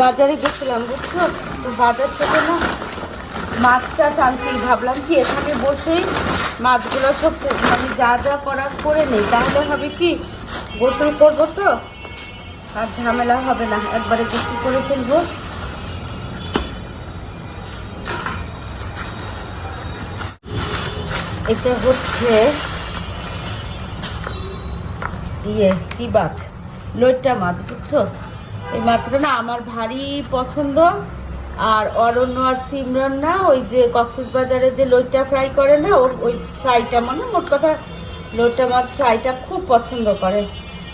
বাজারে গেছিলাম, বুঝছ? তো বাজার থেকে না মাছটা চানছি, ভাবলাম কি, এখানে বসেই মাছগুলো সব মানে যা যা করার করে নেই। তাহলে হবে কি, গোসল করব তো? আর ঝামেলা হবে না, একবারে গোসল করে ফেলব। এটা হচ্ছে ইয়ে কি মাছ? লইট্টা মাছ, বুঝছ? এই মাছটা না আমার ভারী পছন্দ। আর অরণ্য আর সিমরান না, ওই যে কক্সেস বাজারে যে লইট্টা ফ্রাই করে না, ওর ওই ফ্রাইটা মানে মোট কথা লইট্টা মাছ ফ্রাইটা খুব পছন্দ করে।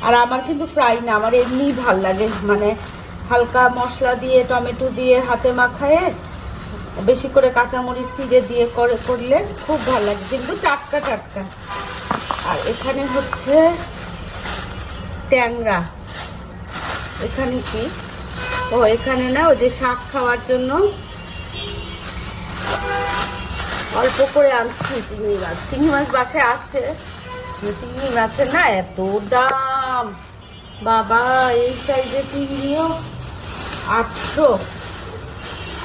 আর আমার কিন্তু ফ্রাই না, আমার এমনি ভালো লাগে। মানে হালকা মশলা দিয়ে, টমেটো দিয়ে হাতে মাখায়ে, বেশি করে কাঁচামরিচ চিড়ে দিয়ে করে, করলে খুব ভালো লাগে। কিন্তু টাটকা টাটকা। আর এখানে হচ্ছে ট্যাংরা। এখানে কি? ও, এখানে না, ওই যে শাক খাওয়ার জন্য অল্প করে আনছি চিংড়ি মাছ। চিংড়ি মাছ বাসায় আছে। চিংড়ি মাছের না এত দাম। বাবা, এই সাইজে চিংড়িও আটশো।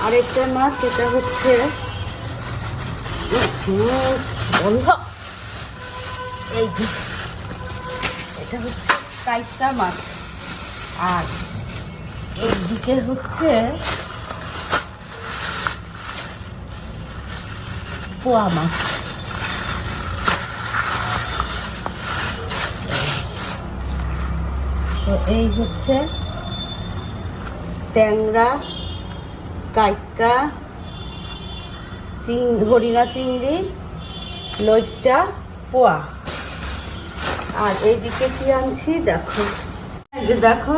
আরেকটা মাছ, এটা হচ্ছে বন্ধ। এই যে, এটা হচ্ছে কাইটা মাছ। আর এইদিকে হচ্ছে পোয়া মাছ। তো এই হচ্ছে ট্যাংরা, কাইকা, চিং, হরিণা চিংড়ি, লইট্টা, পোয়া। আর এইদিকে কি আনছি? দেখো। যে দেখো,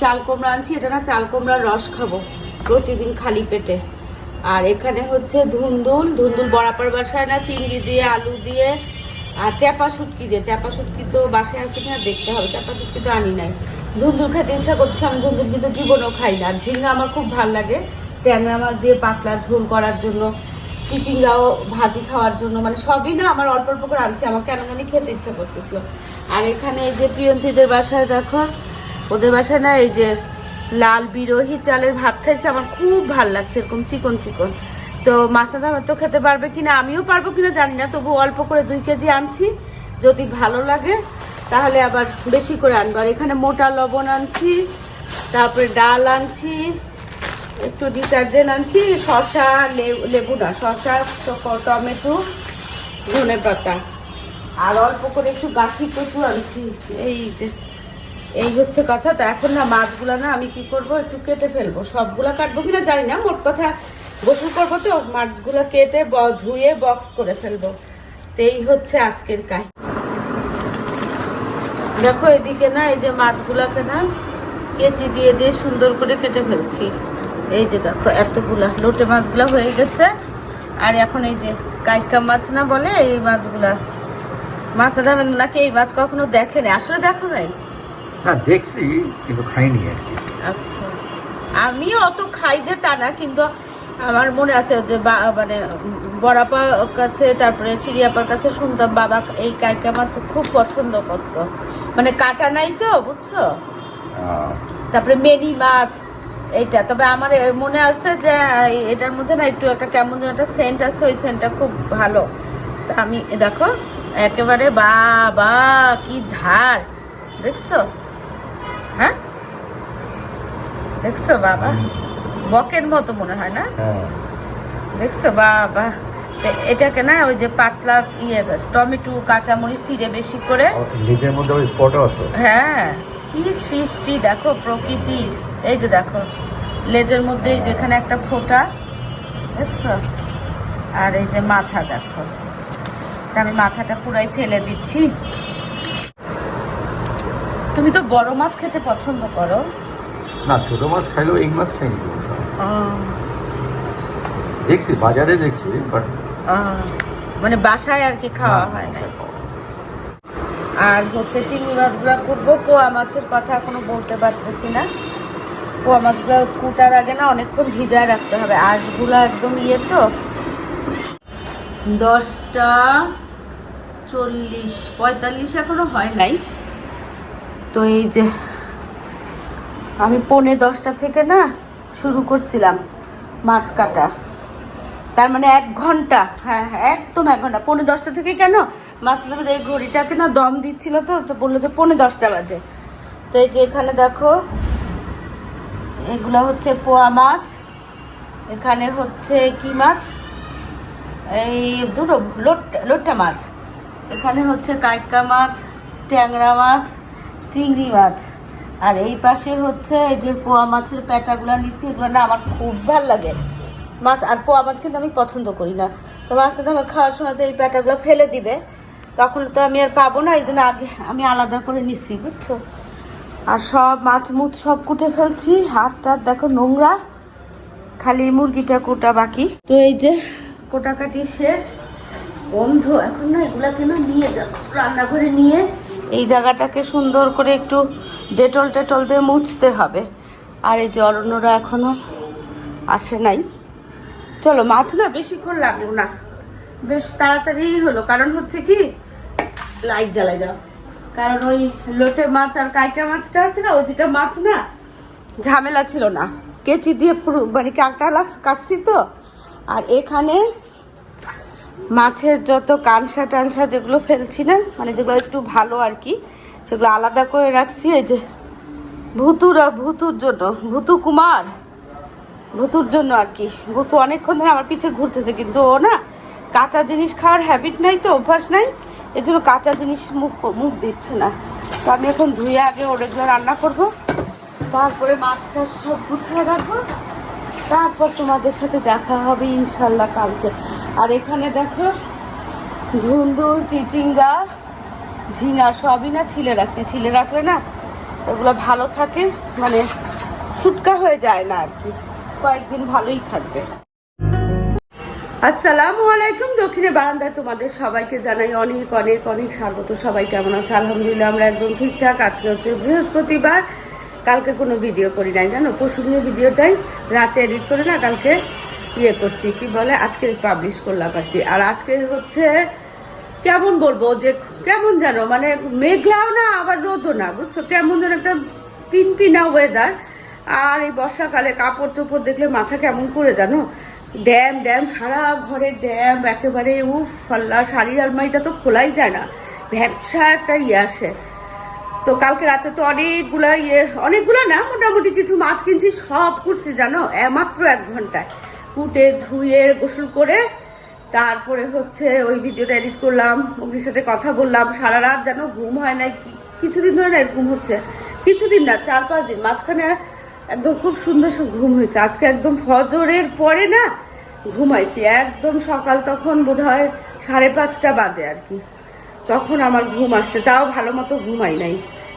চাল কুমড়া আনছি, এটা না চাল কুমড়ার রস খাব প্রতিদিন খালি পেটে। আর এখানে হচ্ছে ধুন্দুল ধুন্দুল বরাবর বাসায় না চিংড়ি দিয়ে, আলু দিয়ে, আর চাপা শুটকি দিয়ে। চাপা শুটকি তো বাসায় আছে কিনা দেখতে হবে চাপা শুটকি তো আনি নাই। ধুন্দুল খেতে ইচ্ছা করছে আমি ধুন্দুল কিন্তু জীবনেও খাই না। আর ঝিঙ্গা আমার খুব ভালো লাগে। ট্যাংরা মাছ দিয়ে পাতলা ঝোল করার জন্য চিচিঙ্গাও ভাজি খাওয়ার জন্য মানে সবই না আমার অল্প অল্প করে আনছি, আমার কেন জানি খেতে ইচ্ছা করতেছিল। আর এখানে এই যে প্রিয়ন্তীদের বাসায় দেখো, ওদের বাসায় না এই যে লাল বিরোহী চালের ভাত খাইছে, আমার খুব ভালো লাগছে, এরকম চিকন চিকন। তো মাছটা আমার তো খেতে পারবে কিনা, আমিও পারব কিনা জানি না তবু অল্প করে দুই কেজি আনছি। যদি ভালো লাগে, তাহলে আবার বেশি করে আনব। আর এখানে মোটা লবণ আনছি, তারপরে ডাল আনছি একটু ডিটারজেন্ট আনছি শসা লেবু না শসা টমেটো ধনে পাতা। আর অল্প করে একটু গাছি কচু আনছি। এই যে এই হচ্ছে কথা। তো এখন না মাছগুলা না আমি কি করব একটু কেটে ফেলব। সবগুলা কাটবো কিনা জানি না মোট কথা গোসল করব তো মাছগুলা কেটে ধুয়ে বক্স করে ফেলব। তো এই হচ্ছে আজকের কাজ। দেখো এদিকে না এই যে মাছগুলাকে না কেচি দিয়ে দিয়ে সুন্দর করে কেটে ফেলছি। এই যে দেখো এতগুলা লোটে মাছগুলা হয়ে গেছে। আর এখন এই যে কাইকা মাছ না বলে এই মাছগুলা। মাছ দেবেন নাকি? এই মাছ কখনো দেখেনি? আসলে দেখো নাই? না দেখছি কিন্তু খাইনি আর কি। আচ্ছা। আমি অত খাই যে তা না কিন্তু আমার মনে আছে যে বা- মানে বড়াপার কাছে তারপরে সিরিয়াপার কাছে শুনতাম বাবা এই কাইকা মাছ খুব পছন্দ করতো। মানে কাটা নাই তো বুঝছ? তারপরে মেনি মাছ এইটা। তবে আমার মনে আছে যে এটার মধ্যে না একটু একটা কেমন যেন একটা সেন্ট আছে ওই সেন্টটা খুব ভালো। তা আমি দেখো একেবারে বাবা কি ধার। দেখছ? হ্যাঁ? দেখছ বাবা? বকের মতো মনে হয় না? হ্যাঁ। দেখছ বাবা? এটাকে না ওই যে পাতলা ইয়ে টমেটো কাঁচামরিচ চিড়ে বেশি করে লেজের মধ্যে ওই স্পটও আছে। হ্যাঁ। কি সৃষ্টি দেখো প্রকৃতির। এই যে দেখো লেজের মধ্যে যেখানে একটা ফোঁটা দেখছ? আর এই যে মাথা দেখো। আমি মাথাটা পুরাই ফেলে দিচ্ছি। তুমি তো বড় মাছ খেতে পছন্দ করো। না ছোট মাছ খাইলেও এই মাছ খাইনি দেখছি বাজারে দেখছি বাট মানে বাসায় আর কি খাওয়া হয় না আর হচ্ছে চিংড়ি মাছগুলো করব পোয়া মাছের কথা এখনও বলতে পারতেছি না। পোয়া মাছগুলো কুটার আগে না অনেকক্ষণ ভিজায় রাখতে হবে। আঁশগুলো একদম ইয়ে তো। দশটা চল্লিশ, পঁয়তাল্লিশ এখনও হয় নাই। তো এই যে আমি পৌনে দশটা থেকে না শুরু করছিলাম মাছ কাটা। তার মানে এক ঘণ্টা। হ্যাঁ হ্যাঁ একদম এক ঘণ্টা। পৌনে দশটা থেকে কেন? মাছ ধরে এই ঘড়িটাকে না দম দিচ্ছিল তো তো বলল যে পৌনে দশটা বাজে। তো এই যে এখানে দেখো এগুলো হচ্ছে পোয়া মাছ, এখানে হচ্ছে কি মাছ? এই দুটো লোট- লোট্টা মাছ। এখানে হচ্ছে কাইকা মাছ, ট্যাংরা মাছ, চিংড়ি মাছ। আর এই পাশে হচ্ছে এই যে পোয়া মাছের প্যাটাগুলো নিচ্ছি, এগুলো না আমার খুব ভালো লাগে। মাছ, আর পোয়া মাছ কিন্তু আমি পছন্দ করি না। তো মাছের আমার খাওয়ার সময় তো এই প্যাটাগুলো ফেলে দিবে। তখন তো আমি আর পাবো না, এই জন্য আগে আমি আলাদা করে নিচ্ছি, বুঝছ? আর সব মাছ মুছ সব কুটে ফেলছি, হাত টাত দেখো নোংরা, খালি মুরগিটা কোটা বাকি। তো এই যে কোটাকাটি শেষ, বন্ধ, এখন না এগুলা কেন নিয়ে যাব রান্নাঘরে নিয়ে এই জায়গাটাকে সুন্দর করে একটু ডেটল টেটল দিয়ে মুছতে হবে। আর এই যে অরণ্যরা এখনও আসে নাই। চলো, মাছ না বেশিক্ষণ লাগল না। বেশ তাড়াতাড়ি হলো, কারণ হচ্ছে কি? লাইট জ্বালাই দাও। কারণ ওই লোটে মাছ আর কাইকা মাছটা আছে না, ওই দুটা মাছ না, ঝামেলা ছিল না। কেচি দিয়ে পুরো মানে কাটা লাগ, কাটছি তো, আর এখানে মাছের যত কানসা টানসা যেগুলো ফেলছি না মানে যেগুলো একটু ভালো আর কি, সেগুলো আলাদা করে রাখছি, এই যে ভুতুরা, ভুতুর জন্য, ভুতু কুমার, ভুতুর জন্য আর কি। ভুতু অনেকক্ষণ ধরে আমার পিছে ঘুরতেছে, কিন্তু ও না কাঁচা জিনিস খাওয়ার হ্যাবিট নাই তো, অভ্যাস নাই। এর জন্য কাঁচা জিনিস মুখ মুখ দিচ্ছে না। তো আমি এখন ধুয়ে আগে ওর এগুলো রান্না করব। তারপরে মাছটা সব গুছিয়ে রাখব। তারপর তোমাদের সাথে দেখা হবে ইনশাল্লাহ কালকে। আর এখানে দেখো, ধুন্দুল, চিচিঙ্গা, ঝিঙা সবই না ছিলে রাখছি। ছিলে রাখলে না ওগুলো ভালো থাকে মানে শুটকা হয়ে যায় না আর কি। কয়েকদিন ভালোই থাকবে। আসসালামু আলাইকুম। দক্ষিণে বারান্দায় তোমাদের সবাইকে জানাই অনেক অনেক অনেক স্বাগত। সবাই কেমন আছে? আলহামদুলিল্লাহ, আমরা একদম ঠিকঠাক। আজকে হচ্ছে বৃহস্পতিবার। কালকে কোনো ভিডিও করি নাই, জানো? পরশু দিনের ভিডিওটাই রাতে এডিট করে না কালকে ইয়ে করছি। কি বলে? আজকে পাবলিশ করলাম আর কি। আর আজকে হচ্ছে কেমন বলব যে কেমন জানো? মানে মেঘলাও না, আবার রোদও না, বুঝছ? কেমন যেন একটা পিনপিনা ওয়েদার আর এই বর্ষাকালে কাপড় চোপড় দেখলে মাথা কেমন করে জানো? ড্যাম ড্যাম, সারা ঘরে ড্যাম, একেবারে, উফ ফাল্লা শাড়ির আলমারিটা তো খোলাই যায় না। ভ্যাবসা একটা ইয়ে আসে। তো কালকে রাতে তো অনেকগুলা ইয়ে অনেকগুলা না, মোটামুটি কিছু মাছ কিনছি, সব কুটছি, জানো? মাত্র এক ঘন্টায়। কুটে, ধুয়ে, গোসল করে, তারপরে হচ্ছে ওই ভিডিওটা এডিট করলাম, অগ্নির সাথে কথা বললাম, সারা রাত যেন ঘুম হয় না কিছুদিন ধরে না এরকম হচ্ছে। কিছুদিন না, চার পাঁচ দিন, মাঝখানে একদম খুব সুন্দর ঘুম হয়েছে। আজকে একদম ফজরের পরে না ঘুমাইছি। একদম সকাল তখন বোধ হয় সাড়ে পাঁচটা বাজে আর কি। তখন আমার ঘুম আসছে তাও ভালো মতো ঘুমাই নাই।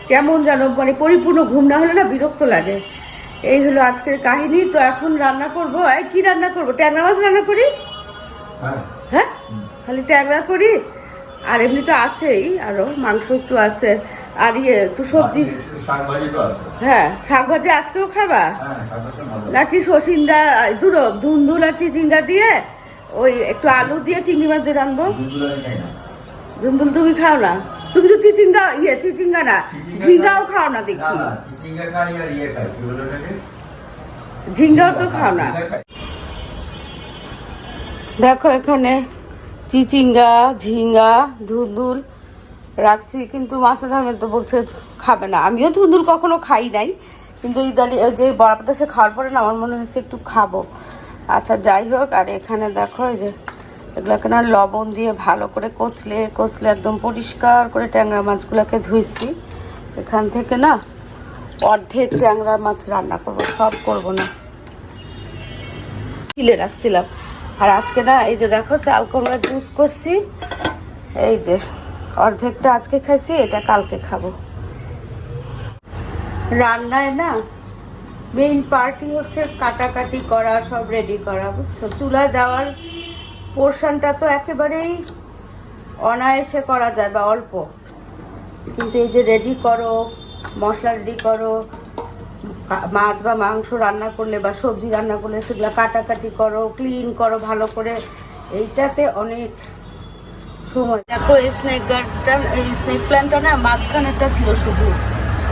কেমন যেন মানে পরিপূর্ণ ঘুম না হলে না বিরক্ত লাগে। এই হলো আজকের কাহিনী তো এখন রান্না করব। এই কি রান্না করব? ট্যাংরা মাছ রান্না করি? হ্যাঁ। হ্যাঁ? খালি ট্যাংরা করি? আর এমনি তো আছেই আরও মাংস একটু আছে। আর ইয়ে একটু সবজি আছে হ্যাঁ শাক ভাজি আজকেও খাবা? হ্যাঁ নাকি শশিন্দা দুটো ধুন্দুল আর চিচিঙ্গা দিয়ে ওই একটু আলু দিয়ে চিংড়ি মাছ দিয়ে ধুন্দুল তুমি খাও না? তুমি তো চিচিঙ্গা ইয়ে চিচিঙ্গা না। ঝিঙ্গাও খাও না দেখি। ইয়ে ঝিঙ্গাও তো খাও না। দেখো এখানে চিচিঙ্গা ঝিঙ্গা ধুন্দুল রাখছি, কিন্তু মাছের দামে তো বলছে খাবে না। আমিও ধুন্দুল কখনো খাই নাই, কিন্তু ইদালি যে বড়াপাতা সে খাওয়ার পরে না, আমার মনে হয়েছে একটু খাব। আচ্ছা যাই হোক, আর এখানে দেখো এই যে, এগুলোকে না লবণ দিয়ে ভালো করে কচলে কচলে একদম পরিষ্কার করে ট্যাংরা মাছগুলোকে ধুইছি। এখান থেকে না অর্ধেক ট্যাংরা মাছ রান্না করব, সব করব না। ছিলে রাখছিলাম। আর আজকে না এই যে দেখো চাল কুমড়া জুস করছি, এই যে অর্ধেকটা আজকে খাইছি, এটা কালকে খাব। রান্নায় না মেইন পার্টি হচ্ছে কাটাকাটি করা, সব রেডি করা, বুঝছ? চুলায় দেওয়ার পোর্শনটা তো একেবারেই অনায়াসে করা যায় বা অল্প। কিন্তু এই যে রেডি করো, মশলা রেডি করো মাছ বা মাংস রান্না করলে বা সবজি রান্না করলে সেগুলো কাটাকাটি করো ক্লিন করো ভালো করে, এইটাতে অনেক সময়। দেখো, এই স্নেক গার্ডটা এই স্নেক প্ল্যান্টটা না, মাঝখানেরটা ছিল শুধু।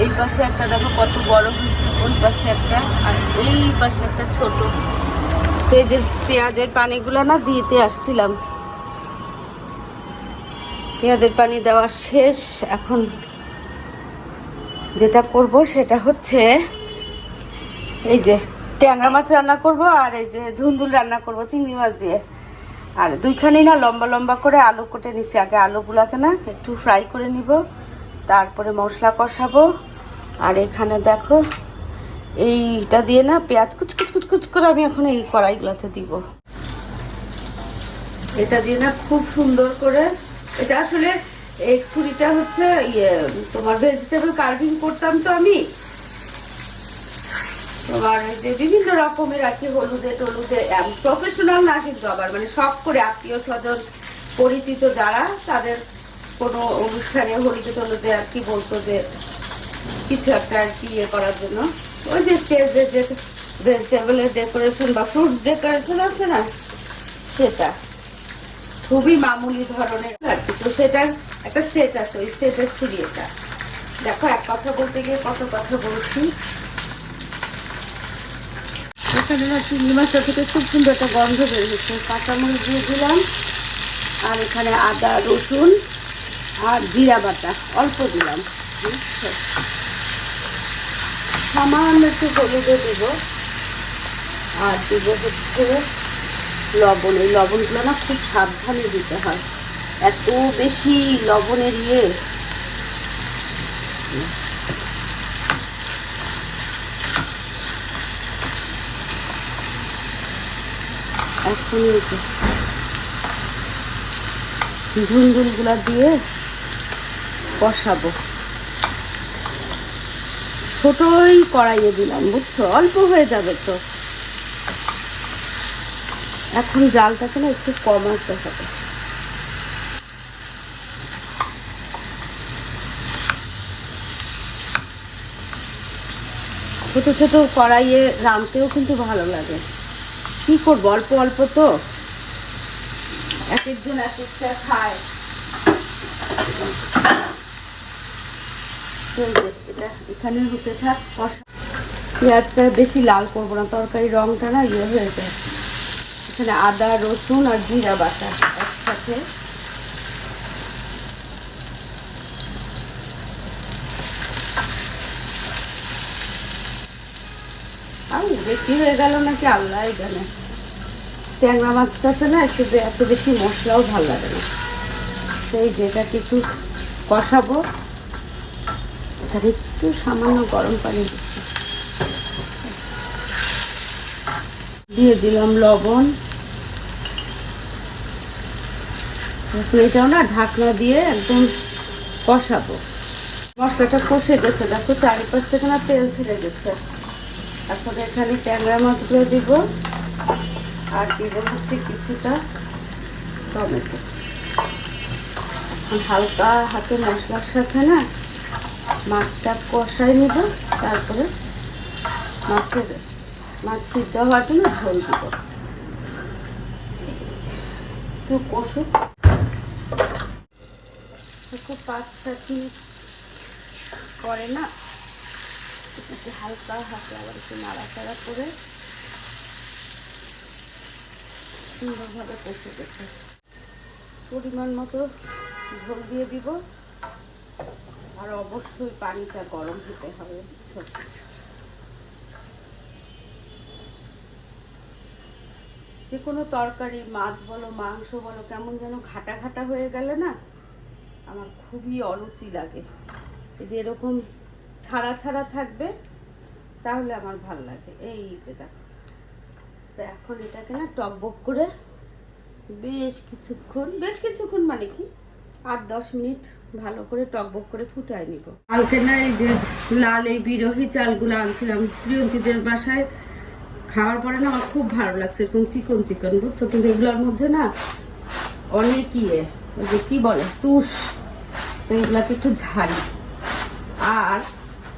এই পাশে একটা দেখো কত বড় হয়েছে, ওই পাশে একটা, আর এই পাশে একটা ছোট। তো এই যে পেঁয়াজের পানিগুলো না দিতে আসছিলাম। পেঁয়াজের পানি দেওয়া শেষ। এখন যেটা করব সেটা হচ্ছে, এই যে ট্যাংরা মাছ রান্না করব আর এই যে ধুন্দুল রান্না করব চিংড়ি মাছ দিয়ে। আর দুইখানেই না লম্বা লম্বা করে আলু কেটে নিছি। আগে আলুগুলাকে না একটু ফ্রাই করে নিব, তারপরে মশলা কষাবো। আর এখানে দেখো, এইটা দিয়ে না পেঁয়াজ কুচকুচ কুচ কুচ কুচ করে আমি এখন এই কড়াইগুলোতে দিব। এটা দিয়ে না খুব সুন্দর করে, এটা আসলে এই ছুরিটা হচ্ছে ইয়ে তোমার ভেজিটেবল কার্ভিং করতাম তো আমি তোমার যে বিভিন্ন রকমের আর কি হলুদে টলুদে প্রফেশনাল না কিন্তু আবার মানে শখ করে আত্মীয় স্বজন, পরিচিত যারা, তাদের কোনো অনুষ্ঠানে হলুদে টলুদে আর কি বলতো যে কিছু একটা আর কি ইয়ে করার জন্য। ওই যে স্টেজের যে ভেজিটেবলের ডেকোরেশন বা ফ্রুটস ডেকোরেশন আছে না, সেটা। খুবই মামুলি ধরনের আর কি। তো সেটার একটা সেট আছে ওই সেটের ছুরি এটা দেখো, এক কথা বলতে গিয়ে কত কথা বলছি। এখানে চিংড়ি মাছটা থেকে খুব সুন্দর একটা গন্ধ বেরিয়েছে কাঁচামরিচ দিয়ে দিলাম, আর এখানে আদা, রসুন আর জিরা বাটা অল্প দিলাম সামান্য একটু হলুদও দেব, আর দেবো হচ্ছে লবণ। এই লবণগুলো না খুব সাবধানে দিতে হয়। এত বেশি লবণের ইয়ে। এখন ঝুনঝুলগুলা দিয়ে কষাবো ছোটই কড়াইয়ে দিলাম, বুঝছ? অল্প হয়ে যাবে তো। এখন জালটাকে না একটু কমাতে হবে। ছোট ছোট কড়াইয়ে রাঁধতেও কিন্তু ভালো লাগে। কি করব? অল্প অল্প তো। এক একজন এক একটা খায়। এটা এখানে হতে থাক পেঁয়াজটা বেশি লাল করব না তরকারি রংটা না ইয়ে হয়ে যায়। এখানে আদা, রসুন আর জিরা বাটা একসাথে বেশি হয়ে গেল নাকি আল্লাহ জানে। ট্যাংরা মাছটাতে না বে- এত বেশি মশলাও ভালো লাগে না। সেই কষাবো একটু সামান্য গরম পানি দিচ্ছি। দিয়ে দিলাম লবণ। এটাও না ঢাকনা দিয়ে একদম কষাবো। মশলাটা কষে গেছে, দেখো চারিপাশ থেকে না তেল ছেড়ে গেছে। এখন এখানে ট্যাংরা মাছগুলো দিব। আর দিব হচ্ছে কিছুটা টমেটো। হালকা হাতে মশলার সাথে না মাছটা কষাই নিব, তারপরে মাছের, মাছ সিদ্ধ হওয়ার জন্য ঝোল দিব। একটু কষুক। খুব পাঁচ সাত করে না একটু হালকা হাতে আবার একটু নাড়াচাড়া করে সুন্দরভাবে কষে গেছে পরিমাণ মতো ঝোল দিয়ে দিব। আর অবশ্যই পানিটা গরম হতে হবে? যে কোনো তরকারি, মাছ বলো, মাংস বলো, কেমন যেন ঘাটা ঘাটা হয়ে গেলে না, আমার খুবই অরুচি লাগে। যে এরকম ছাড়া ছাড়া থাকবে, তাহলে আমার ভালো লাগে। এই যে দেখো। তো এখন এটাকে না টকবক করে বেশ কিছুক্ষণ বেশ কিছুক্ষণ মানে কি? আট দশ মিনিট ভালো করে টকবক করে ফুটাই নিব। কালকে না এই যে লাল এই বিরোহী চালগুলো আনছিলাম প্রিয়ঙ্কিদের বাসায়, খাওয়ার পরে না আমার খুব ভালো লাগছে এরকম চিকন চিকন, বুঝছ? কিন্তু এগুলোর মধ্যে না অনেক ইয়ে ওই যে কি বলে, তুষ। তো এগুলাকে একটু ঝাড়ি আর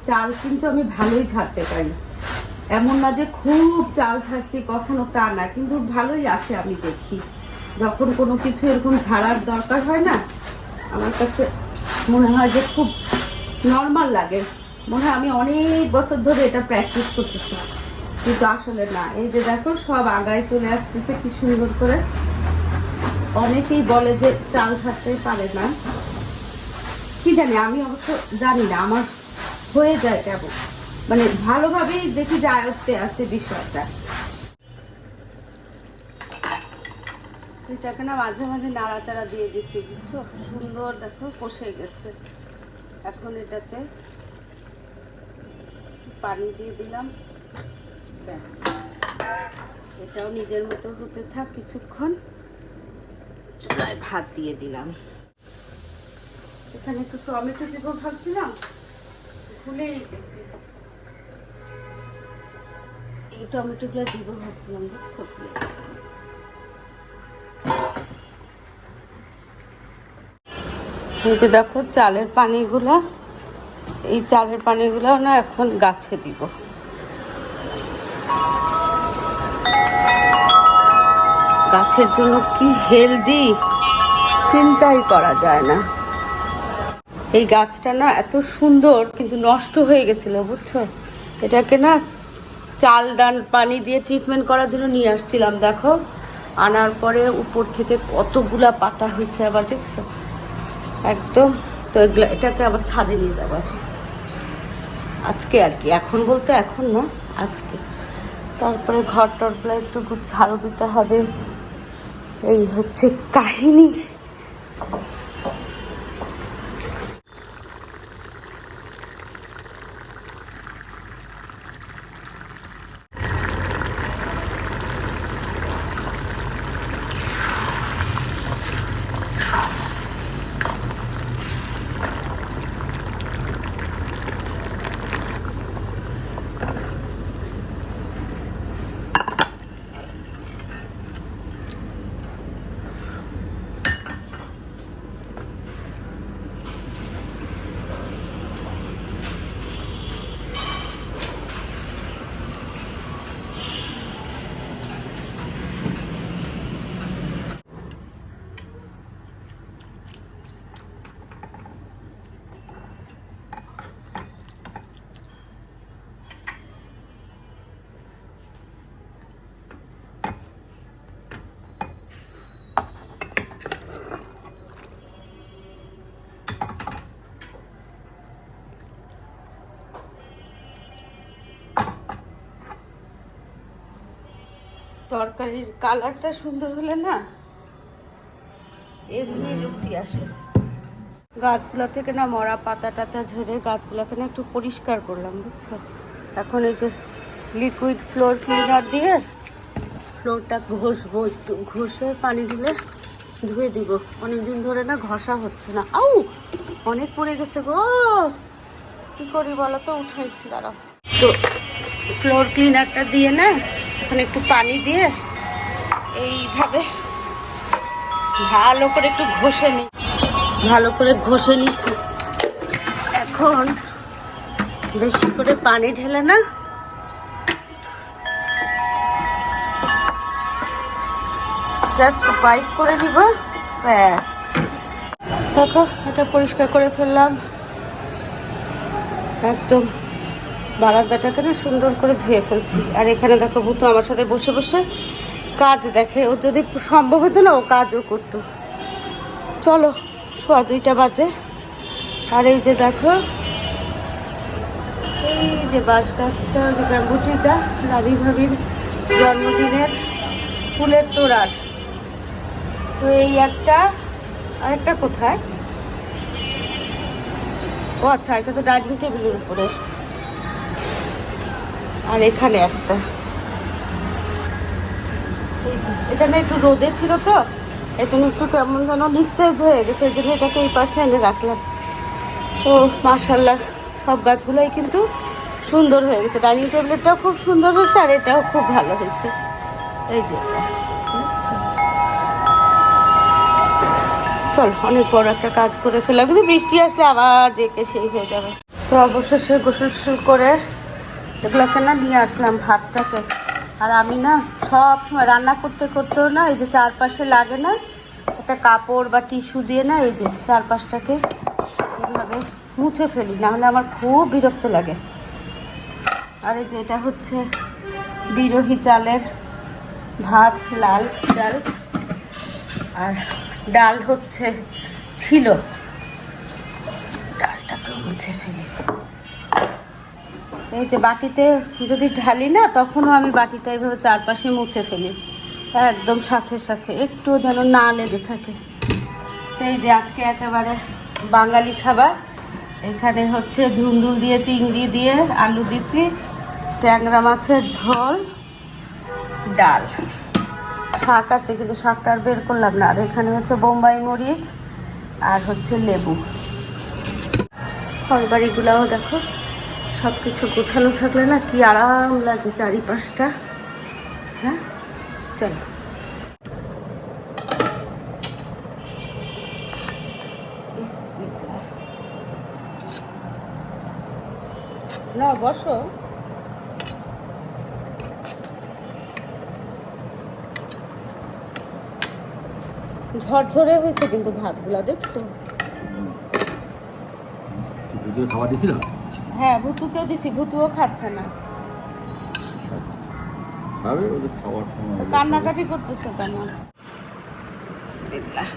চাল কিন্তু আমি ভালোই ছাড়তে পারি। এমন না যে খুব চাল ছাড়ছি, কখনো তা না, কিন্তু ভালোই আসে আমি দেখি। যখন কোনো কিছু এরকম ঝাড়ার দরকার হয় না, আমার কাছে মনে হয় যে খুব নর্মাল লাগে। মনে হয় আমি অনেক বছর ধরে এটা প্র্যাকটিস করতেছি। কিন্তু আসলে না, এই যে দেখো, সব আগায় চলে আসতেছে, কি সুন্দর করে। অনেকেই বলে যে চাল থাকতে পারে না। কি জানি, আমি অবশ্য জানি না, আমার হয়ে যায় কেমন মানে ভালোভাবেই দেখি যে আয়ত্তে আছে বিষয়টা। এটাকে না মাঝে মাঝে নাড়াচাড়া দিয়ে দিচ্ছি বুঝছ? সুন্দর দেখো, কষে গেছে। এখন এটাতে পানি দিয়ে দিলাম। ব্যাস। এটাও নিজের মতো হতে থাক কিছুক্ষণ। চুলায় ভাত দিয়ে দিলাম। এখানে একটু টমেটো দিব ভাবছিলাম। ভুলেই গেছি এই টমেটোগুলো ভাবছিলাম এই দেখো চালের পানিগুলো, এই চালের পানিগুলো না এখন গাছে দিব। গাছের জন্য কি হেলদি, চিন্তাই করা যায় না। এই গাছটা না এত সুন্দর, কিন্তু নষ্ট হয়ে গেছিল, বুঝছ? এটাকে না চাল ডান পানি দিয়ে ট্রিটমেন্ট করার জন্য নিয়ে আসছিলাম, দেখো। আনার পরে উপর থেকে কতগুলা পাতা হয়েছে আবার, দেখছ? একদম, তো এগুলা, এটাকে আবার ছাদে নিয়ে যাব আজকে আর কি, এখন বলতে এখন না, আজকে। তারপরে ঘর টরগুলো একটু ঝাড়ু দিতে হবে। এই হচ্ছে কাহিনী। তরকারির কালারটা সুন্দর হলে না এমনি রুচি আসে। গাছগুলো থেকে না মরা পাতা টাতা ঝরে গাছগুলোকে না একটু পরিষ্কার করলাম, বুঝছ? এখন এই যে লিকুইড ফ্লোর ক্লিনার দিয়ে ফ্লোরটা ঘষবো একটু। ঘষে পানি দিলে ধুয়ে দিব। অনেকদিন ধরে না ঘষা হচ্ছে না। আউ! অনেক পড়ে গেছে গো। কি করি বলো তো? উঠাই, দাঁড়াও। তো ফ্লোর ক্লিনারটা দিয়ে না ওখানে একটু পানি দিয়ে এইভাবে ভালো করে একটু ঘষে নিই ভালো করে ঘষে নিচ্ছি। এখন বেশি করে পানি ঢেলে না। জাস্ট করে ব্যাস। দেখো, এটা পরিষ্কার করে ফেললাম। একদম বারান্দাটাকে না সুন্দর করে ধুয়ে ফেলছি। আর এখানে দেখো ভূত আমার সাথে বসে বসে কাজ দেখে। ও যদি সম্ভব হতো না, ও কাজও করতো। চলো, সোয়া দুইটা বাজে। আর এই যে দেখো, এই যে বাঁশ গাছটা যে ব্যাম্বুটিটা দাদি ভাবির জন্মদিনের ফুলের তোড়ার। তো এই একটা আরেকটা কোথায়? ও আচ্ছা এটা তো ডাইনিং টেবিলের উপরে। আর এখানে একটা। এই এটা না একটু রোদে ছিল তো এই জন্য একটু কেমন যেন নিস্তেজ হয়ে গেছে, এই জন্য এটাকে এই পাশে এনে রাখলাম। তো মার্শাল্লাহ সব গাছগুলোই কিন্তু সুন্দর হয়ে গেছে। ডাইনিং টেবিলটাও খুব সুন্দর হয়েছে, আর এটাও খুব ভালো হয়েছে। এই যে চল, অনেক বড় একটা কাজ করে ফেললাম, কিন্তু বৃষ্টি আসলে আবার জেকে সেই হয়ে যাবে। তো অবশেষে গোসল করে এগুলোকে না নিয়ে আসলাম ভাতটাকে। আর আমি না সব সময় রান্না করতে করতেও না এই যে চারপাশে লাগে না, একটা কাপড় বা টিস্যু দিয়ে না এই যে চারপাশটাকে এইভাবে মুছে ফেলি, নাহলে আমার খুব বিরক্ত লাগে। আর এই যে এটা হচ্ছে বিরোহী চালের ভাত, লাল ডাল আর ডাল হচ্ছে ছিল। ডালটাকে মুছে ফেলি। এই যে বাটিতে যদি ঢালি না, তখনও আমি বাটিটা এইভাবে চারপাশে মুছে ফেলি। একদম সাথে সাথে একটু যেন না লেগে থাকে। তো এই যে আজকে একেবারে বাঙালি খাবার। এখানে হচ্ছে ধুন্দুল দিয়ে, চিংড়ি দিয়ে আলু দিছি, ট্যাংরা মাছের ঝোল, ডাল। শাক আছে, কিন্তু শাকটা আর বের করলাম না। আর এখানে হচ্ছে বোম্বাই মরিচ আর হচ্ছে লেবু। ঘরবাড়িগুলাও দেখো। সব কিছু গোছানো থাকলে না কি আরাম লাগে চারিপাশটা। হ্যাঁ? চলো। না, বসো। ঝরঝরে হয়েছে কিন্তু ভাতগুলা, দেখছ? দিছিল হ্যাঁ ভুতুকেও দিছি ভুতুও খাচ্ছে না। খাবে ওদের খাবার তো কান্নাকাটি করতেছে কেন? বিসমিল্লাহ।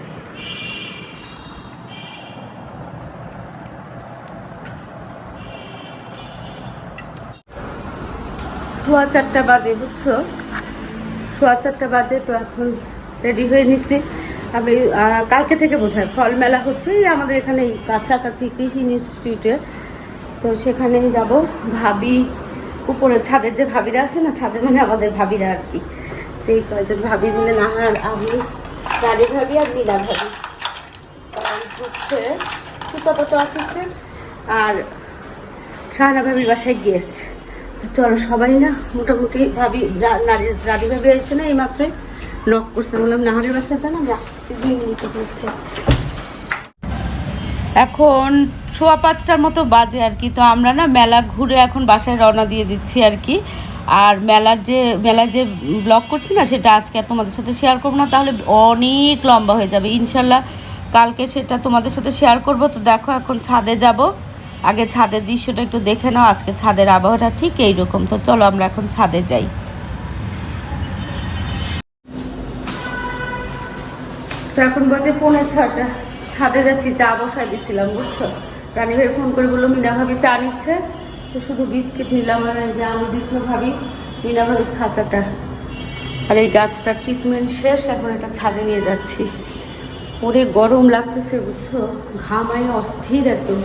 সোয়া চারটা বাজে বুঝছ? সোয়া চারটা বাজে তো এখন রেডি হয়ে নিচ্ছি আমি আহ, কালকে থেকে বোধ হয় ফল মেলা হচ্ছে। আমাদের এখানে কাছাকাছি কৃষি ইনস্টিটিউটে তো সেখানে যাব। ভাবি উপরে ছাদের যে ভাবিরা আছে না, ছাদে মানে আমাদের ভাবিরা আর কি। তো এই কয়েকজন ভাবি মিলে নাহার আমি, রানী ভাবি আর মীনা ভাবি। আর হচ্ছে সুতাপত অফিসে আর সারা ভাবির বাসায় গেস্ট তো চলো সবাই না, মোটামুটি ভাবি নারী, রানী ভাবি এসে না এই মাত্রই নক করছে বললাম, নাহারের বাসাতে না আমি আসছি দুই মিনিট হয়েছে এখন সোয়া পাঁচটার মতো বাজে আর কি, তো আমরা না মেলা ঘুরে এখন বাসায় রওনা দিয়ে দিচ্ছি আর কি। আর মেলার যে মেলার যে ব্লগ করছি না, সেটা আজকে আর তোমাদের সাথে শেয়ার করব না, তাহলে অনেক লম্বা হয়ে যাবে। ইনশাল্লাহ কালকে সেটা তোমাদের সাথে শেয়ার করব। তো দেখো এখন ছাদে যাব। আগে ছাদের দৃশ্যটা একটু দেখে নাও, আজকে ছাদের আবহাওয়াটা ঠিক এইরকম। তো চলো আমরা এখন ছাদে যাই। তো এখন বাজে পৌনে ছয়টা। ছাদে যাচ্ছি, চা বসাই দিচ্ছিলাম, বুঝছ? রানী ভাই ফোন করে বলল, মিনা ভাবি চা নিচ্ছে। তো শুধু বিস্কিট নিলাম আর যে আলু দিছিল ভাবি। মিনা ভাবির খাঁচাটা। আর এই গাছটার ট্রিটমেন্ট শেষ, এখন এটা ছাদে নিয়ে যাচ্ছি। ওরে গরম লাগতেছে, বুঝছ? ঘামাই অস্থির একদম।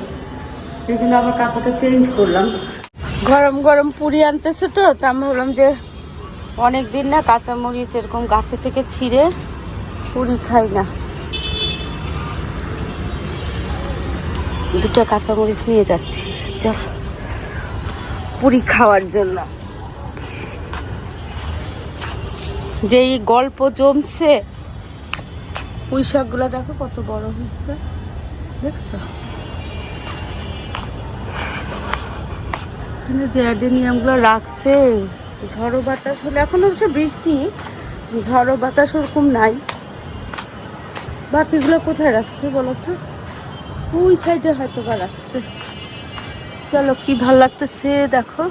এই জন্য আমার কাপড়টা চেঞ্জ করলাম। গরম গরম পুরি আনতেছে তো, তা আমি ভাবলাম যে অনেক দিন না কাঁচামরিচ এরকম গাছে থেকে ছিঁড়ে পুরি খাই না। দুটো কাঁচামরিচ নিয়ে যাচ্ছি। চল, পুরি খাওয়ার জন্য। যেই গল্প জমছে, পুঁই শাকগুলো দেখো কত বড় হয়েছে। দেখছ? এখানে যে অ্যাডেনিয়ামগুলো রাখছে, ঝড়ো বাতাস হলে এখন অবশ্য বৃষ্টি, ঝড়ো বাতাস ওরকম নাই। বাকিগুলো কোথায় রাখছে বলো তো? ওই সাইডে হয়তো বা রাখছে চলো কি ভালো লাগতেছে দেখো।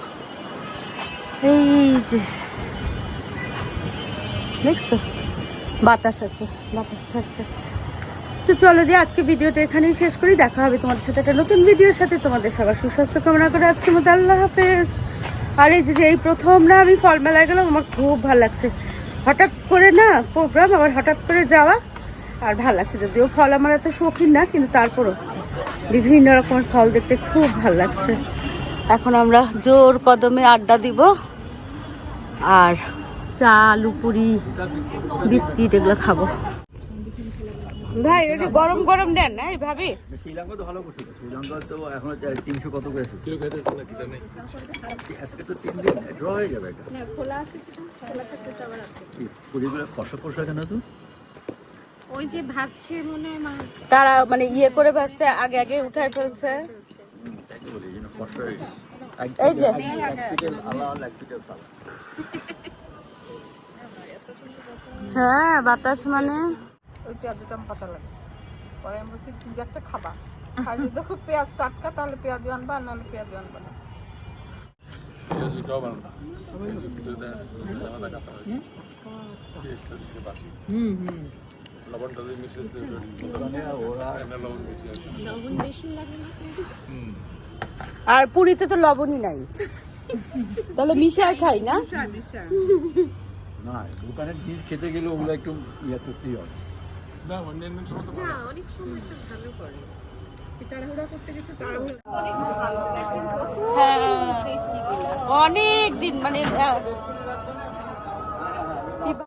এই যে। দেখছ? বাতাস আছে বাতাস ছাড়ছে। তো চলো যে আজকে ভিডিওটা এখানেই শেষ করি। দেখা হবে তোমাদের সাথে একটা নতুন ভিডিওর সাথে। তোমাদের সবার সুস্বাস্থ্য কামনা করে আজকে মতো আল্লাহ হাফেজ। আর এই যে এই প্রথম না আমি ফল মেলায় গেলাম আমার খুব ভালো লাগছে। হঠাৎ করে না প্রোগ্রাম আবার হঠাৎ করে যাওয়া। আর ভালো লাগছে যদিও ফল আমার এত শৌখিন না কিন্তু তারপরও বিভিন্ন রকমের ফল দেখতে খুব ভালো লাগছে। এখন আমরা জোর কদমে আড্ডা দিব। আর চা আলু পুরি বিস্কিট এগুলো খাব। ভাই ওই যে গরম গরম দেন না এই ভাবি? শ্রীলঙ্কা তো ভালো করছে শ্রীলঙ্কা তো এখন তিনশো কত করে এসেছে। আজকে তো তিন দিন ড্র হয়ে যাবে এটা। কি, পুরিগুলো কষা কষা কেন তো? ওই যে ভাবছে মনে তারা মানে ইয়ে করে ভাবছে আগে আগে উঠায় ফেলছে। এই হয়ে যে। হ্যাঁ বাতাস মানে। ওই পেঁয়াজটা পাতা লাগে। পরে আমি বলছি কি একটা খাবা। যদি দেখো পেঁয়াজ টাটকা তাহলে পেঁয়াজ আনবা নাহলে পেঁয়াজ আনবা না। মানে ওরা লবণ বেশি লাগে না আর পুরীতে তো লবণই নাই। তাহলে মিশায় খাই না? না দোকানের জিনিস খেতে গেলে ওগুলো একটু ইয়ে করতেই হবে। না অনেক সময় তো ভালো করে। তাড়াহুড়া করতে ভালো। দেখেন কত হ্যাঁ। সেফলি অনেক দিন মানে